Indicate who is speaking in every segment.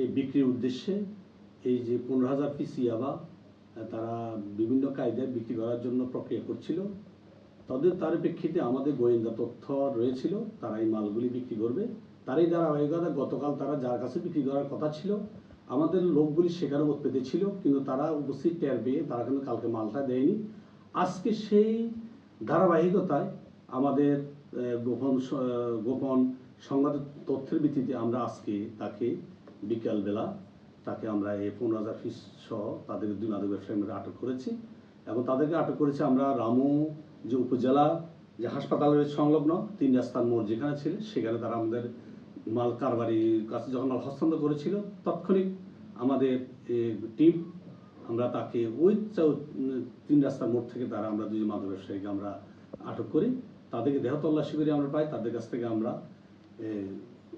Speaker 1: এই বিক্রির উদ্দেশ্যে এই যে পনেরো হাজার পিস ইয়াবা তারা বিভিন্ন কায়দায় বিক্রি করার জন্য প্রক্রিয়া করছিল। তাদের তার প্রেক্ষিতে আমাদের গোয়েন্দা তথ্য রয়েছিল, তারা এই মালগুলি বিক্রি করবে। তারই ধারাবাহিকতা গতকাল তারা যার কাছে বিক্রি করার কথা ছিল, আমাদের লোকগুলি সেখানে উপস্থিত ছিল, কিন্তু তারা উপস্থিত টের পেয়ে তারা কিন্তু কালকে মালটা দেয়নি। আজকে সেই ধারাবাহিকতায় আমাদের গোপন গোপন সংবাদ তথ্যের ভিত্তিতে আমরা আজকে তাকে বিকালবেলা তাকে আমরা এই পনেরো হাজার ফিস সহ তাদের দুই মাদক ব্যবসায়ী আমরা আটক করেছি এবং তাদেরকে আটক করেছি আমরা রামু যে উপজেলা, যে হাসপাতালের সংলগ্ন, তিন রাস্তার মোড় যেখানে ছিল, সেখানে তারা আমাদের মাল কারবারির কাছে যখন মাল হস্তান্তর করেছিল, তৎক্ষণিক আমাদের টিম আমরা তাকে ওই তিন রাস্তার মোড় থেকে তারা আমরা দুই মাদক ব্যবসায়ীকে আমরা আটক করি। তাদেরকে দেহ তল্লাশি করে আমরা পাই, তাদের কাছ থেকে আমরা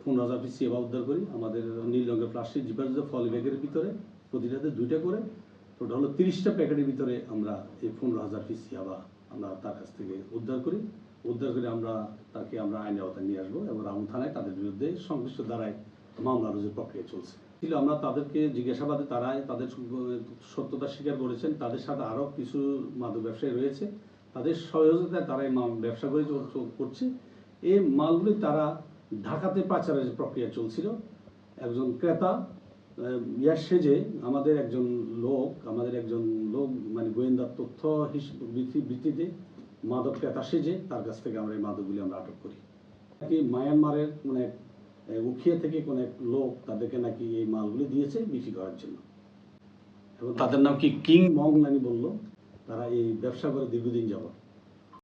Speaker 1: পনেরো হাজার পিস সেবা উদ্ধার করি। আমাদের নীল রঙের প্লাস্টিক জিপার ফল ব্যাগের ভিতরে প্রতিটাতে দুইটা করে। টোটাল হলো তিরিশটা প্যাকেটের ভিতরে আমরা এই পনেরো হাজার পিস ইয়াবা আমরা তার কাছ থেকে উদ্ধার করি। উদ্ধার করে আমরা তাকে আমরা আইনের আওতায় নিয়ে আসব এবং রামু থানায় তাদের বিরুদ্ধে সংশ্লিষ্ট দ্বারায় মামলা রুজুর প্রক্রিয়া চলছে। ছিল আমরা তাদেরকে জিজ্ঞাসাবাদে তারাই তাদের সত্যতা স্বীকার করেছেন। তাদের সাথে আরও কিছু মাদক ব্যবসায়ী রয়েছে। তাদের সহযোগিতায় তারা এই ব্যবসা করে করছে। এই মালগুলি তারা ঢাকাতে পাচারের প্রক্রিয়া চলছিল। একজন ক্রেতা ইয়ার সেজে আমাদের একজন লোক আমাদের একজন লোক মানে গোয়েন্দার তথ্য ভিত্তিতে মাদক ক্রেতা সেজে তার কাছ থেকে আমরা এই মাদকগুলি আমরা আটক করি। নাকি মায়ানমারের মানে আহ, উখিয়া থেকে কোনো এক লোক তাদেরকে নাকি এই মালগুলি দিয়েছে বিক্রি করার জন্য। এবং তাদের নাম কি কিং মং নানি বলল? তারা এই ব্যবসা করে দীর্ঘদিন যাবত